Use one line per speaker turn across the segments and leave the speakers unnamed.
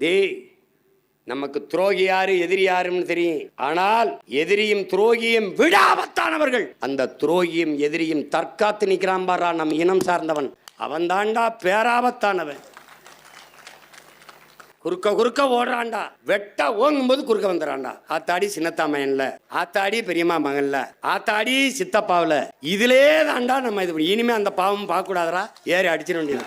டேய் நமக்கு துரோகி யாரு எதிரி யாருன்னு தெரியும். ஆனால் எதிரியும் துரோகியும் விடாபத்தானவர்கள். அந்த துரோகியும் எதிரியும் தற்காத்து நிற்கிறான் பாரா நம் இனம் சார்ந்தவன். அவன் தாண்டா பேராபத்தானவன். குறுக்க குறுக்க ஓடுறான்டா. வெட்ட ஓங்கும் போது குறுக்க வந்துடுறான்டா. ஆத்தாடி சின்னத்தாமையன்ல ஆத்தாடி பெரியம்மா மகன்ல ஆத்தாடி சித்தப்பாவில். இதிலே தாண்டா நம்ம இது இனிமே அந்த பாவம் பார்க்கக்கூடாதரா ஏறி அடிச்சிட வேண்டியது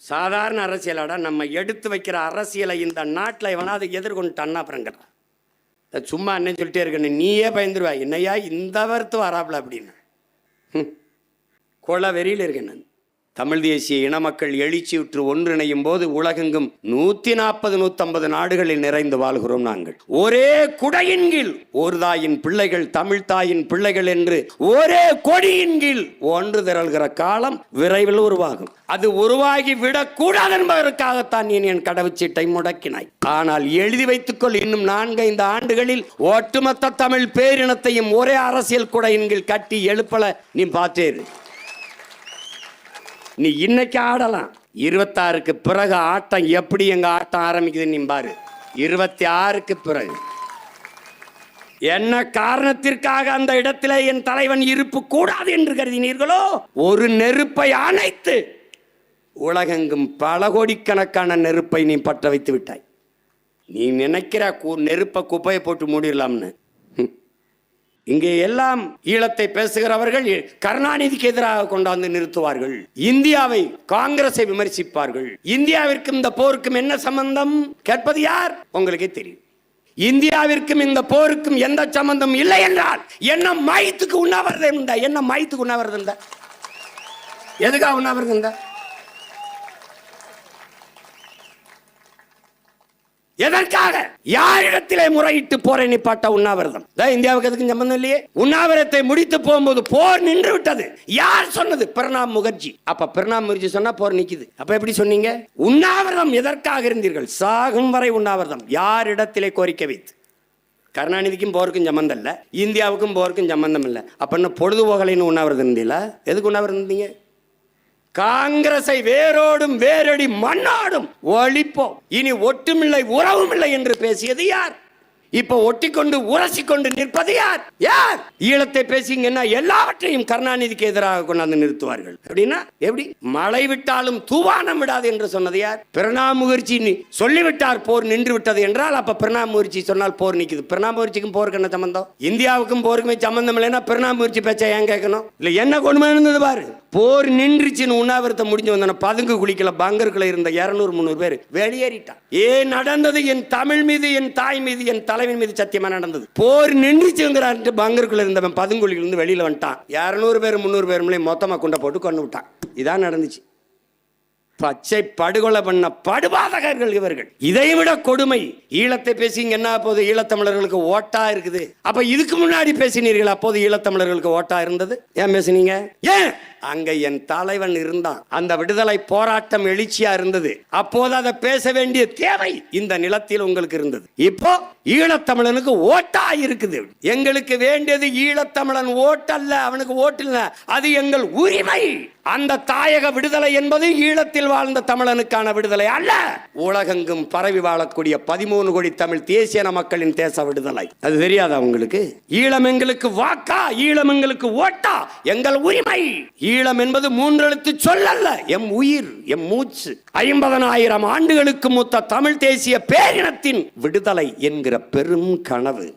சாதாரண அரசியலாடா நம்ம எடுத்து வைக்கிற அரசியலை இந்த நாட்டில் எவனாவது எதிர்கொண்டுட்டான்னா அப்புறங்கிறான் சும்மா என்னன்னு சொல்லிட்டே இருக்கணும் நீயே பயந்துருவா என்னையா இந்த வருத்து வராப்புல அப்படின்னு. கொலை வெறியில் இருக்கேன் நான். தமிழ் தேசிய இனமக்கள் எழுச்சியுற்று ஒன்றிணையும் போது உலகெங்கும் நூத்தி நாற்பது நூத்தம்பது நாடுகளில் நிறைந்து வாழ்கிறோம் நாங்கள். ஒரே குடையின் கீழ் ஒரு தாயின் பிள்ளைகள் தமிழ் தாயின் பிள்ளைகள் என்று ஒரே கொடியின் கீழ் ஒன்று திரள்கிற காலம் விரைவில் உருவாகும். அது உருவாகி விடக்கூடாது என்பதற்காகத்தான் நீ என் கடவுச்சீட்டை முடக்கினாய். ஆனால் எழுதி வைத்துக்கொள் இன்னும் நான்கைந்து ஆண்டுகளில் ஒட்டுமொத்த தமிழ் பேரினத்தையும் ஒரே அரசியல் குடையின் கீழ் கட்டி எழுப்பல நீ பார்த்தேரு நீ இன்னைக்கு ஆடலாம். இருபத்தாறுக்கு பிறகு ஆட்டம் எப்படி எங்க ஆட்டம் ஆரம்பிக்குது நீ பாரு. இருபத்தி ஆறுக்கு பிறகு. என்ன காரணத்திற்காக அந்த இடத்துல என் தலைவன் இருப்பு கூடாது என்று கருதினீர்களோ? ஒரு நெருப்பை அணைத்து. உலகெங்கும் பல கோடிக்கணக்கான நெருப்பை நீ பற்ற வைத்து விட்டாய். நீ நினைக்கிற கு- நெருப்பை குப்பையை போட்டு மூடிடலாம்னு. இங்கே எல்லாம் ஈழத்தை பேசுகிறவர்கள் கருணாநிதிக்கு எதிராக கொண்டாந்து நிறுத்துவார்கள். இந்தியாவை காங்கிரஸை விமர்சிப்பார்கள். இந்தியாவிற்கும் இந்த போருக்கும் என்ன சம்பந்தம்? கேட்பது யார்? உங்களுக்கே தெரியும். இந்தியாவிற்கும் இந்த போருக்கும் எந்த சம்பந்தம் இல்லை என்றால் என்ன மயத்துக்கு உண்ணாவிரதம் இருந்தா? என்ன மயத்துக்கு உண்ணாவிரதம் இருந்தா? எதுக்காக உண்ணாவிரதம் இருந்தா? எதற்காக? யாரிடத்திலே முறையிட்டு போரை நிப்பாட்ட உண்ணாவிரதம்? இந்தியாவுக்கு எதுக்கும் சம்பந்தம் இல்லையே? உண்ணாவிரத்தை முடித்து போகும்போது போர் நின்று விட்டது. யார் சொன்னது? பிரணாப் முகர்ஜி. அப்ப பிரணாப் முகர்ஜி சொன்னா போர் நிக்குது. அப்ப எப்படி சொன்னீங்க? உண்ணாவிரதம் எதற்காக இருந்தீர்கள்? சாகும் வரை உண்ணாவிரதம். யாரிடத்திலே கோரிக்கை வைத்து? கருணாநிதிக்கும் போருக்கும் சம்மந்தம் இல்லை. இந்தியாவுக்கும் போருக்கும் சம்பந்தம் இல்லை. அப்ப என்ன பொழுதுபோகலைன்னு உண்ணாவிரதம் இருந்தீங்களா? எதுக்கு உண்ணாவிரதம் இருந்தீங்க? காங்கிரஸை வேரோடும் வேரடி மண்ணாடும் ஒழிப்போம். இனி ஒட்டுமில்லை உறவுமில்லை என்று பேசியது யார்? இப்ப உலசி கொண்டு நிற்பது யார்? யார்? ஈழத்தை பேசிங்கன்னா எல்லாவற்றையும் கருணாநிதிக்கு எதிராக கொண்டாந்து நிறுத்துவார்கள். அப்படின்னா எப்படி? மழை விட்டாலும் தூவானம் விடாது என்று சொன்னது யார்? பிரணாப் முகர்ஜி சொல்லிவிட்டார் போர் நின்று விட்டது என்றால் அப்ப பிரணாப் முகர்ஜி சொன்னால் போர் நிக்குது. பிரணாப் முகர்ஜிக்கும் போருக்கு என்ன சம்பந்தம்? இந்தியாவுக்கும் போருக்குமே சம்பந்தம் இல்லைன்னா பிரணாப் முகர்ஜி பேச்ச ஏன் கேட்கணும்? இல்ல என்ன கொடுமை இருந்தது பாரு. போர் நின்றுச்சுன்னு உண்ணாவிரதம் முடிஞ்சு வந்தன பதுங்கு குளிக்கல பங்கருக்குள்ள இருந்த இரநூறு முந்நூறு பேர் வெளியேறிட்டான். ஏன் நடந்தது? என் தமிழ் மீது என் தாய் மீது என் தலைவன் மீது சத்தியமா நடந்தது? போர் நின்றுச்சுங்கிறான்ட்டு பங்கருக்குள்ள இருந்தவன் பதுங்குழியில இருந்து வெளியில வந்துட்டான். இரநூறு பேர் முந்நூறு பேர் மொத்தமா குண்டை போட்டு கொண்டு விட்டான். இதான் நடந்துச்சு. பச்சை படுகொலை பண்ண படுபாதகர்கள் இவர்கள். இதைவிட கொடுமை. ஈழத்தை பேசிங்க என்ன போது ஈழத்தமிழர்களுக்கு ஓட்டா இருக்குது. அப்ப இதுக்கு முன்னாடி பேசினீர்கள் அப்போது ஈழத்தமிழர்களுக்கு ஓட்டா இருந்தது? ஏன் பேசுனீங்க? ஏன்? அங்க என் தலைவன் இருந்தான். அந்த விடுதலை போராட்டம் எழுச்சியா இருந்தது. அப்போது அதை பேச வேண்டிய தேவை இந்த நிலத்தில் உங்களுக்கு இருந்தது. இப்போ ஈழத்தமிழனுக்கு ஓட்டா இருக்குது. எங்களுக்கு வேண்டியது ஈழத்தமிழன் ஓட்டல்ல அவனுக்கு ஓட்டு அது எங்கள் உரிமை. அந்த தாயக விடுதலை என்பது ஈழத்தில் வாழ்ந்த தமிழனுக்கான விடுதலை அல்ல. உலகெங்கும் பரவி வாழக்கூடிய பதிமூணு கோடி தமிழ் தேசிய மக்களின் தேச விடுதலை. அது தெரியாதா உங்களுக்கு? ஈழம் எங்களுக்கு வாக்கா ஈழம் எங்களுக்கு ஓட்டா எங்கள் உரிமை. ஈழம் என்பது மூன்றெழுத்து சொல்லல்ல. எம் உயிர் எம் மூச்சு. ஐம்பதனாயிரம் ஆண்டுகளுக்கு மூத்த தமிழ் தேசிய பேரினத்தின் விடுதலை என்கிற பெரும் கனவு.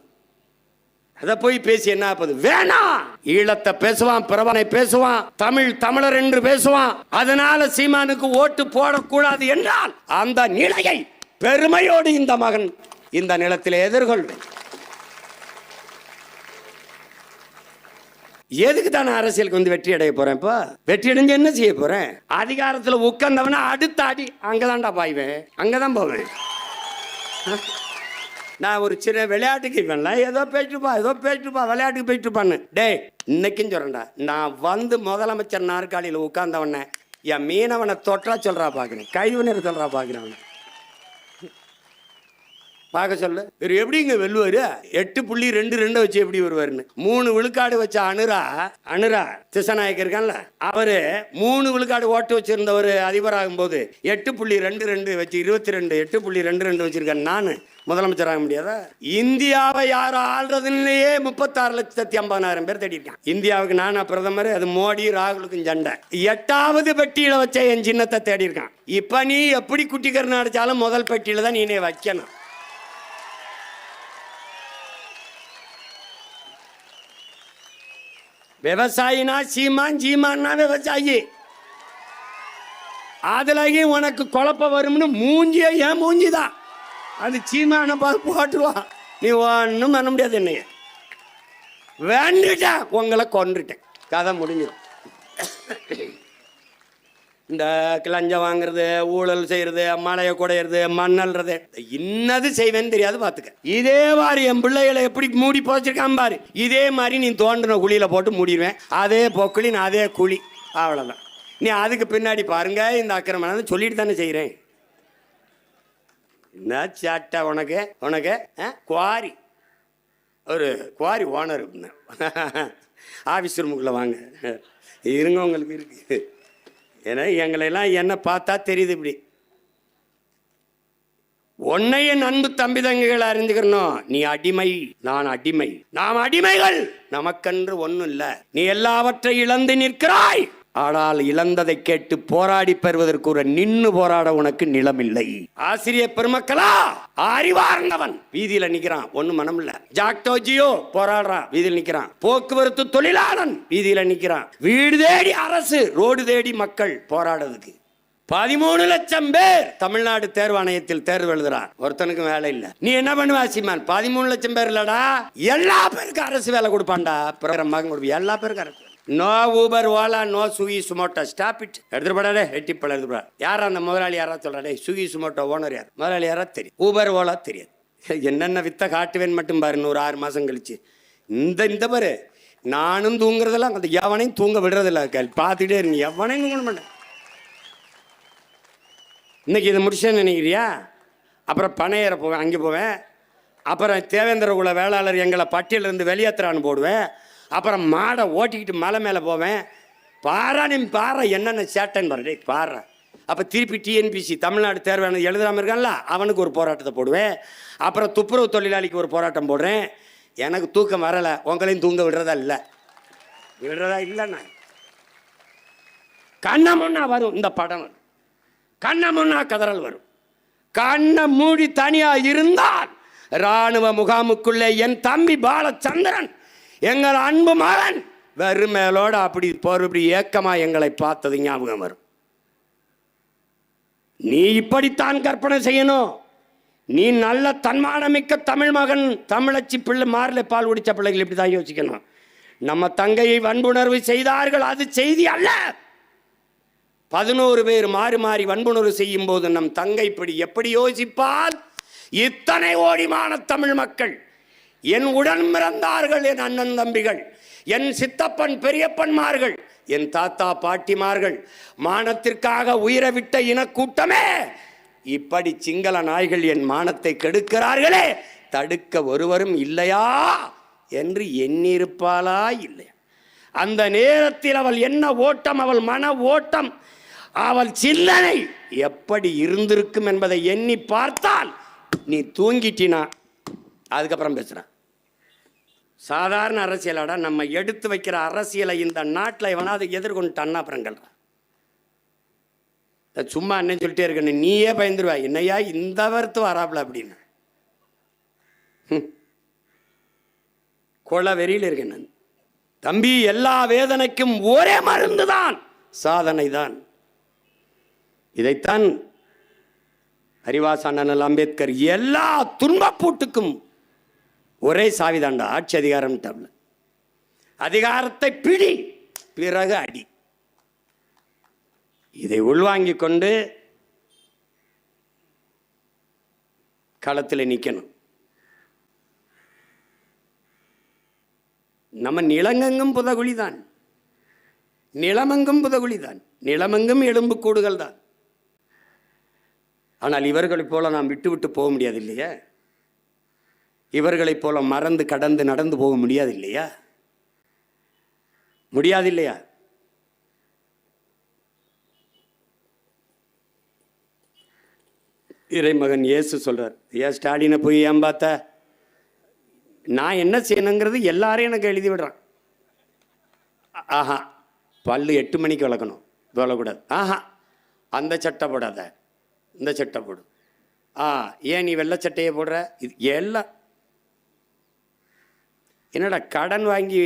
அதை போய் பேசி என்ன ஆப்பது? வேணாம் ஈழத்தை பேசுவான் பிரபனை பேசுவான் தமிழ் தமிழர் என்று பேசுவான். அதனால சீமானுக்கு ஓட்டு போடக்கூடாது என்றால் அந்த நிலையை பெருமையோடு இந்த மகன் இந்த நிலத்தில் எதிர்கொள்வேன். எதுக்கு தான் அரசியலுக்கு வந்து வெற்றி அடைய போறேன் இப்போ? வெற்றி அடைஞ்சு என்ன செய்ய போறேன்? அதிகாரத்துல உட்கார்ந்தவனா அடுத்த அடி அங்கதான்டா பாய்வேன். அங்கதான் போவேன். நான் ஒரு சின்ன விளையாட்டுக்கு இவன்லாம் ஏதோ பேசிட்டுப்பா ஏதோ பேசிட்டுப்பா விளையாட்டுக்கு போயிட்டுப்பான்னு டேய் இன்னைக்கும் சொல்றேன்டா. நான் வந்து முதலமைச்சர் நாற்காலியில் உட்கார்ந்தவன என் மீனவனை தொட்டா சொல்றா பார்க்குறேன் கைவினர் சொல்றா பார்க்குறேன் பார்க்க சொல்ல. இவர் எப்படிங்க வெல்லுவாரு? எட்டு புள்ளி ரெண்டு ரெண்டு வச்சு எப்படி வருவாருன்னு. மூணு விழுக்காடு வச்ச அனுரா அனுரா திசநாயக் இருக்கான்ல அவரு மூணு விழுக்காடு ஓட்டு வச்சிருந்தவர் அதிபராகும் போது எட்டு புள்ளி ரெண்டு ரெண்டு வச்சு இருபத்தி ரெண்டு எட்டு புள்ளி ரெண்டு ரெண்டு வச்சிருக்கேன் நான் முதலமைச்சர் ஆக முடியாதா? இந்தியாவை யார் ஆள்றதுலயே முப்பத்தாறு லட்சத்தி ஐம்பதாயிரம் பேர் தேடி இருக்கான் இந்தியாவுக்கு நானா பிரதமர் அது மோடி ராகுலுக்கும் சண்டை. எட்டாவது பெட்டியில வச்ச என் சின்னத்தை தேடி இருக்கான் இப்ப நீ எப்படி குட்டிக்கரணை அடிச்சாலும் முதல் பெட்டியில தான் நீனே வைக்கணும். விவசாயினா சீமான் சீமான்னா விவசாயி. அதுலயும் உனக்கு குழப்பம் வரும்னு மூஞ்சிய ஏன் மூஞ்சிதான். அது சீமான பார்த்து போட்டுருவான் நீ ஒன்றும் பண்ண முடியாது என்னைய. வேண்டுட்டேன் உங்களை கொன்றுட்டேன். கதை முடிஞ்சிடும் இந்த கிளஞ்சம் வாங்குறது ஊழல் செய்யறது மலையை குடையிறது மண்ணல்றது இன்னது செய்வேன்னு தெரியாது பார்த்துக்க. இதே மாதிரி என் பிள்ளைகளை எப்படி மூடி போச்சிருக்கான் பாரு. இதே மாதிரி நீ தோண்டின குழியில போட்டு மூடிடுவேன். அதே பொக்குழி நான் அதே குழி. அவ்வளோதான் நீ அதுக்கு பின்னாடி பாருங்க இந்த அக்கிரமம் சொல்லிட்டு தானே செய்கிறேன். என்ன சேட்டை உனக்கு? உனக்கு ஆ? குவாரி. ஒரு குவாரி ஓனர். ஆஃபீஸ் ரூமுக்குள்ளே வாங்க. இருங்க உங்களுக்கு இருக்கு. ஏன்னா எங்களையெல்லாம் என்ன பார்த்தா தெரியுது இப்படி. உன்னைய அன்பு தம்பி தங்கைகள் அறிஞ்சுக்கணும் நீ அடிமை நான் அடிமை. நாம் அடிமைகள். நமக்கென்று ஒன்றும் இல்லை. நீ எல்லாவற்றை இழந்து நிற்கிறாய். ஆனால் இழந்ததை கேட்டு போராடி பெறுவதற்கு ஒரு நின்னு போராட உனக்கு நிலமில்லை. ஆசிரியர் பெருமக்களா அறிவார்ந்தவன். வீதியில நிக்கிறான் ஒண்ணும் மனம் இல்ல ஜாக்டோஜியோ போராடுறான் வீதியில் நிக்கிறான். போக்குவரத்து தொழிலாளன் வீதியில நிக்கிறான். வீடு தேடி அரசு ரோடு தேடி மக்கள் போராடுறதுக்கு. பதிமூணு லட்சம் பேர் தமிழ்நாடு தேர்வாணையத்தில் தேர்வு எழுதுறான். ஒருத்தனுக்கும் வேலை இல்ல. நீ என்ன பண்ணுவ சீமான்? பதிமூணு லட்சம் பேர் இல்லடா. எல்லா பேருக்கும் அரசு வேலை கொடுப்பான்டா. பிறகு மகன் எல்லா பேருக்கும் அரசு no Uber Ola no Swiggy Zomato. Stop it எடுத்துட்டு போடாடே எட்டிப்பழ எடுத்துட்டு யார் அந்த முதலாளி யாரா சொல்றாடே சுகி சுமோட்டோ ஓனர் யார்? முதலாளி யாரா தெரியும். ஊபர் ஓலா தெரியாது. என்னென்ன வித்த காட்டுவேன் மட்டும் பாரு ஒரு ஆறு மாதம் கழிச்சு. இந்த இந்த பாரு. நானும் தூங்குறதெல்லாம் அந்த எவனையும் தூங்க விடுறதில்ல பார்த்துட்டே இருங்க எவனையும் தூங்க மாட்டேன் இன்னைக்கு இதை முடிச்சேன்னு நினைக்கிறியா? அப்புறம் பனையேற போவேன் அங்கே போவேன். அப்புறம் தேவேந்திர குல வேளாளர் எங்களை பட்டியலேருந்து வெளியேற்றுறான்னு போடுவேன். அப்புறம் மாடை ஓட்டிக்கிட்டு மலை மேலே போவேன். பாரா நீ பாரா என்னென்ன சேட்டைன்னு பாரு. டேய் அப்போ திருப்பி டிஎன்பிசி தமிழ்நாடு தேர்வான எழுதாமல் இருக்கான்ல அவனுக்கு ஒரு போராட்டத்தை போடுவேன். அப்புறம் துப்புரவு தொழிலாளிக்கு ஒரு போராட்டம் போடுறேன். எனக்கு தூக்கம் வரலை உங்களையும் தூங்க விடுறதா இல்லை. விடுறதா இல்லை நான் கண்ண முன்னா வரும் இந்த படம். கண்ணமுன்னா கண்ண முன்னா கதறல் வரும். கண்ணை மூடி தனியாக இருந்தால் ராணுவ முகாமுக்குள்ளே என் தம்பி பாலச்சந்திரன் எங்கள் அன்பு மகன். வெறுமேலோடு அப்படி போர் ஏக்கமாக எங்களை பார்த்தது ஞாபகம் வரும். நீ இப்படித்தான் கற்பனை செய்யணும். நீ நல்ல தன்மானமிக்க தமிழ் மகன் தமிழச்சி பிள்ளை மாறில் பால் குடித்த பிள்ளைகள் இப்படி தான் யோசிக்கணும். நம்ம தங்கையை வன்புணர்வு செய்தார்கள் அது செய்தி அல்ல. பதினோரு பேர் மாறி மாறி வன்புணர்வு செய்யும் போது நம் தங்கை இப்படி எப்படி யோசிப்பால் இத்தனை ஓடிமான தமிழ் மக்கள் என் உடன் பிறந்தார்கள் என் அண்ணன் தம்பிகள் என் சித்தப்பன் பெரியப்பன்மார்கள் என் தாத்தா பாட்டிமார்கள். மானத்திற்காக உயிரை விட்ட இனக்கூட்டமே இப்படி சிங்கள நாய்கள் என் மானத்தை கெடுக்கிறார்களே தடுக்க ஒருவரும் இல்லையா என்று எண்ணிருப்பாளா இல்லையா? அந்த நேரத்தில் அவள் என்ன ஓட்டம் அவள் மன ஓட்டம் அவள் சில்லனை எப்படி இருந்திருக்கும் என்பதை எண்ணி பார்த்தால் நீ தூங்கிட்டினா அதுக்கப்புறம் பேசுகிறேன் சாதாரண அரசியலாடா நம்ம எடுத்து வைக்கிற அரசியலை இந்த நாட்டில் எவனாவது எதிர்கொண்டுட்டான்னா அப்புறங்கள் சும்மா என்ன சொல்லிட்டே இருக்கணும் நீயே பயந்துருவா. என்னையா இந்த வருத்து வராப்புல அப்படின்னு. ஹம். கொலை வெறியில் இருக்கேன் நான். தம்பி எல்லா வேதனைக்கும் ஒரே மருந்து தான் சாதனை தான் இதைத்தான் ஹரிவாஸ் அண்ணன் அம்பேத்கர் எல்லா துன்பப்பூட்டுக்கும் ஒரே சாவிதாண்டா ஆட்சி அதிகாரம் டபுள் அதிகாரத்தை பிடி பிறகு அடி. இதை உள்வாங்கிக் கொண்டு களத்தில் நிற்கணும் நம்ம நிலங்கெங்கும் புதகுழி தான் நிலமெங்கும் புதகுழி தான் நிலமெங்கும் எலும்புக்கூடுகள் தான் ஆனால் இவர்களைப் போல நாம் விட்டுவிட்டு போக முடியாது இல்லையா? இவர்களைப் போல மறந்து கடந்து நடந்து போக முடியாது இல்லையா முடியாது இல்லையா இறைமகன் இயேசு சொல்கிறார் ஏன் ஸ்டாலினை போய் ஏன் பார்த்த? நான் என்ன செய்யணுங்கிறது எல்லாரையும் எனக்கு எழுதி விடுறான். ஆஹா பல்லு எட்டு மணிக்கு விளக்கணும் விளக்கூடாது ஆஹா அந்த சட்டை போடாத இந்த சட்டை போடு. ஆ ஏன் நீ வெள்ளை சட்டையை போடுற? இது எல்லாம் என்னடா கடன் வாங்கி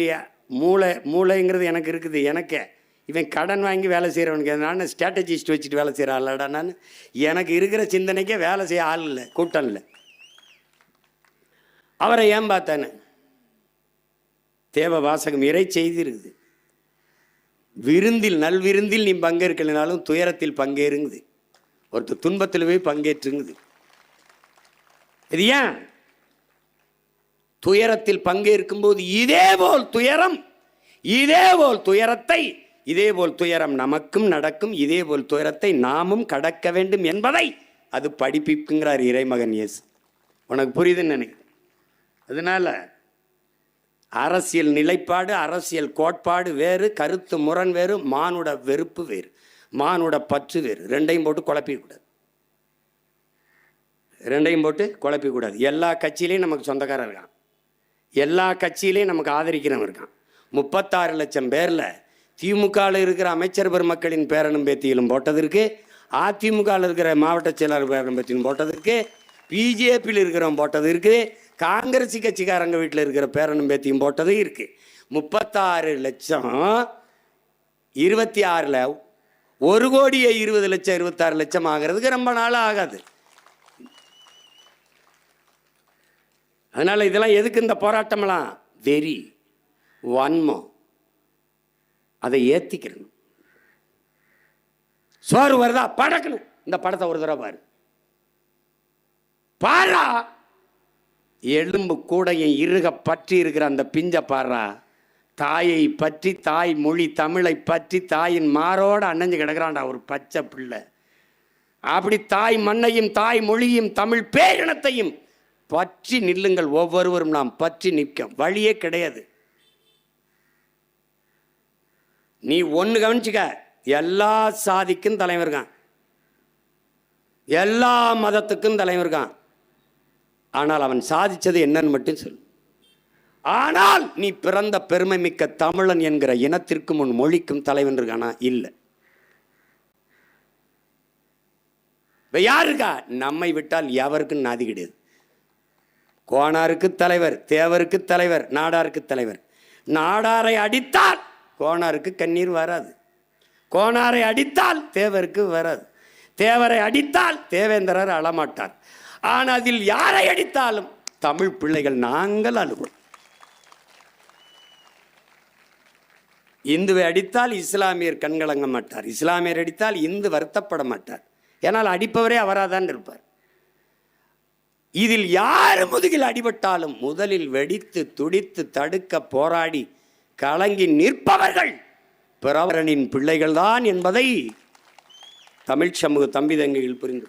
மூளை மூளைங்கிறது எனக்கு இருக்குது எனக்கே. இவன் கடன் வாங்கி வேலை செய்கிறவனுக்கு நான் ஸ்ட்ராட்டஜிஸ்ட் வச்சுட்டு வேலை செய்கிற ஆளடா நான். எனக்கு இருக்கிற சிந்தனைக்கே வேலை செய்ய ஆள் இல்லை கூட்டம் இல்லை. அவரை ஏன் பார்த்தானு? தேவ வாசகம் இறை செய்தி இருக்குது விருந்தில் நல்விருந்தில் நீ பங்கேற்கலைனாலும் துயரத்தில் பங்கேறுங்குது. ஒருத்தர் துன்பத்தில் போய் பங்கேற்றுங்குது. இது ஏன்? துயரத்தில் பங்கேற்கும் போது இதேபோல் துயரம் இதேபோல் துயரத்தை இதேபோல் துயரம் நமக்கும் நடக்கும் இதேபோல் துயரத்தை நாமும் கடக்க வேண்டும் என்பதை அது படிப்பிக்குங்கிறார் இறைமகன் இயேசு. உனக்கு புரியுதுன்னு நினைக்கிறேன். அதனால் அரசியல் நிலைப்பாடு அரசியல் கோட்பாடு வேறு கருத்து முரண் வேறு மானுட வெறுப்பு வேறு மானுட பற்று வேறு ரெண்டையும் போட்டு குழப்பிக்கூடாது. ரெண்டையும் போட்டு குழப்பிக்கூடாது. எல்லா கட்சியிலையும் நமக்கு சொந்தக்காரர் இருக்கான். எல்லா கட்சியிலையும் நமக்கு ஆதரிக்கிறவன் இருக்கான். முப்பத்தாறு லட்சம் பேரில் திமுகவில் இருக்கிற அமைச்சர் பெருமக்களின் பேரனும் பேத்தியிலும் போட்டதற்கு அதிமுகவில் இருக்கிற மாவட்ட செயலாளர் பேரனும் பேத்தியும் போட்டதற்கு பிஜேபியில் இருக்கிறவன் போட்டது இருக்குது காங்கிரஸ் கட்சிக்காரங்க வீட்டில் இருக்கிற பேரனும் பேத்தியும் போட்டது இருக்குது முப்பத்தாறு லட்சம் இருபத்தி ஆறில் ஒரு கோடியே இருபது லட்சம் இருபத்தாறு லட்சம் ஆகிறதுக்கு ரொம்ப நாள் ஆகாது. அதனால் இதெல்லாம் எதுக்கு இந்த போராட்டமெல்லாம்? வெறி வன்மம். அதை ஏற்றிக்கிறணும் சோறு வருதா? படக்கணும். இந்த படத்தை ஒரு தடவை பாரு. பாரா! எலும்பு கூடையை இருக பற்றி இருக்கிற அந்த பிஞ்ச பாரா தாயை பற்றி தாய் மொழி தமிழை பற்றி தாயின் மாரோட அணைஞ்சு கிடக்கிறான்டா ஒரு பச்சை பிள்ளை. அப்படி தாய் மண்ணையும் தாய் மொழியும் தமிழ் பேரினத்தையும் பற்றி நில்லுங்கள் ஒவ்வொருவரும் நாம் பற்றி நிற்க வழியே கிடையாது. நீ ஒன்று கவனிச்சுக்க எல்லா சாதிக்கும் தலைவன் இருக்கான். எல்லா மதத்துக்கும் தலைவன் இருக்கான். ஆனால் அவன் சாதித்தது என்னன்னு மட்டும் சொல் ஆனால் நீ பிறந்த பெருமை மிக்க தமிழன் என்கிற இனத்திற்கும் உன் மொழிக்கும் தலைவன் இருக்கானா? இல்லை. இப்ப யார் இருக்கா? நம்மை விட்டால் எவருக்கும் நாதி கிடையாது. கோணாருக்கு தலைவர் தேவருக்கு தலைவர் நாடாருக்கு தலைவர். நாடாரை அடித்தால் கோணாருக்கு கண்ணீர் வராது. கோணாரை அடித்தால் தேவருக்கு வராது. தேவரை அடித்தால் தேவேந்திரர் அழமாட்டார். ஆனால் அதில் யாரை அடித்தாலும் தமிழ் பிள்ளைகள் நாங்கள் அழுவோம். இந்துவை அடித்தால் இஸ்லாமியர் கண்கலங்க மாட்டார். இஸ்லாமியர் அடித்தால் இந்து வருத்தப்பட மாட்டார். ஏன்னால் அடிப்பவரே அவராதான் இருப்பார். இதில் யார் முதுகில் அடிபட்டாலும் முதலில் வெடித்து துடித்து தடுக்க போராடி கலங்கி நிற்பவர்கள் பிரவரனின் பிள்ளைகள்தான் என்பதை தமிழ் சமூக தம்பி தங்கைகள் புரிந்து